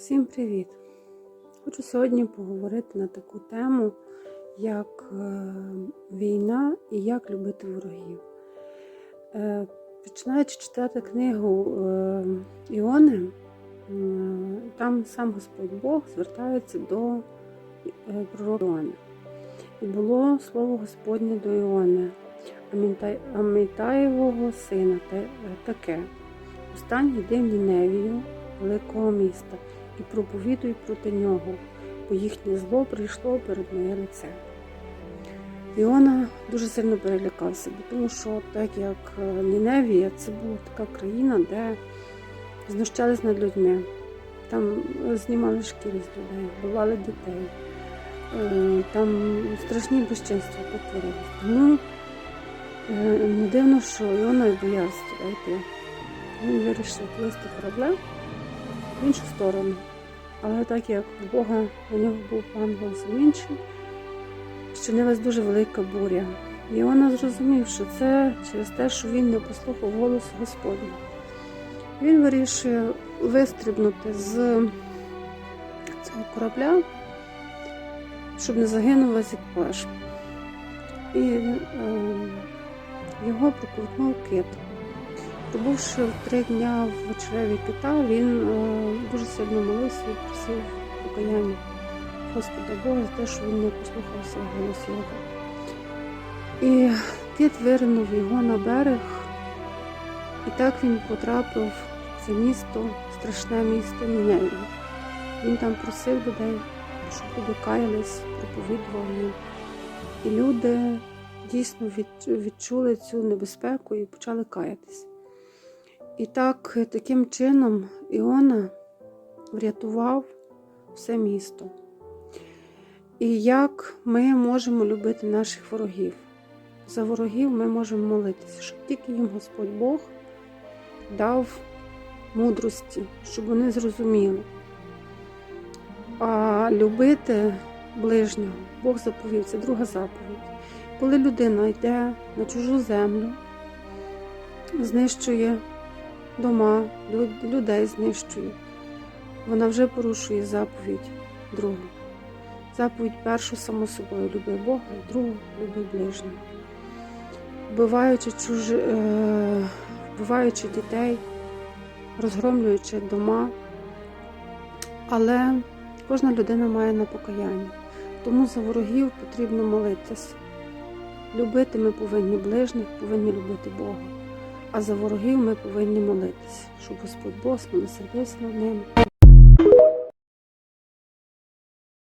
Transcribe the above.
Всім привіт! Хочу сьогодні поговорити на таку тему, як е, війна і як любити ворогів. Е, Починаючи читати книгу е, Іони, там сам Господь Бог звертається до пророка Іони. І було слово Господнє до Іони, Амітаєвого сина, таке. Устань йди в Ніневію, великого міста, і проповідуй проти нього, бо їхнє зло прийшло перед моє лице. Іона дуже сильно перелякався, тому що так як е, Ніневія, це була така країна, де знущались над людьми. Там е, знімали шкіри з людей, вбивали дітей, е, там страшні безчинства потворились. Тому не дивно, що Іона і боявся туди йти. Він вирішив плисти кораблем в іншу сторону. Але так як в Бога на нього був план зовсім інший, щинилась дуже велика буря. І вона зрозумів, що це через те, що він не послухав голосу Господнього. Він вирішує вистрибнути з цього корабля, щоб не загинув екіпаж. І е, його проковтнув кит. Пробувши в три дня в череві кита, він е, дуже сильно молився і просив покаяння Господа Бога за те, що він не послухався голос його. І кит виринув його на берег, і так він потрапив в це місто, страшне місто Ніневію. Він там просив людей, щоб люди каялись, проповідував їм. І люди дійсно відчули цю небезпеку і почали каятись. І так, таким чином Іона врятував все місто. І як ми можемо любити наших ворогів? За ворогів ми можемо молитися, щоб тільки їм Господь Бог дав мудрості, щоб вони зрозуміли. А любити ближнього Бог заповів, це друга заповідь. Коли людина йде на чужу землю, знищує дома, людей знищує. Вона вже порушує заповідь другу. Заповідь першу само собою люби Бога, другу люби ближнього. Вбиваючи, чужи, е, вбиваючи дітей, розгромлюючи дома. Але кожна людина має на покаяння. Тому за ворогів потрібно молитися. Любити ми повинні ближніх, повинні любити Бога. А за ворогів ми повинні молитися, щоб Господь Бог смилосердився над ними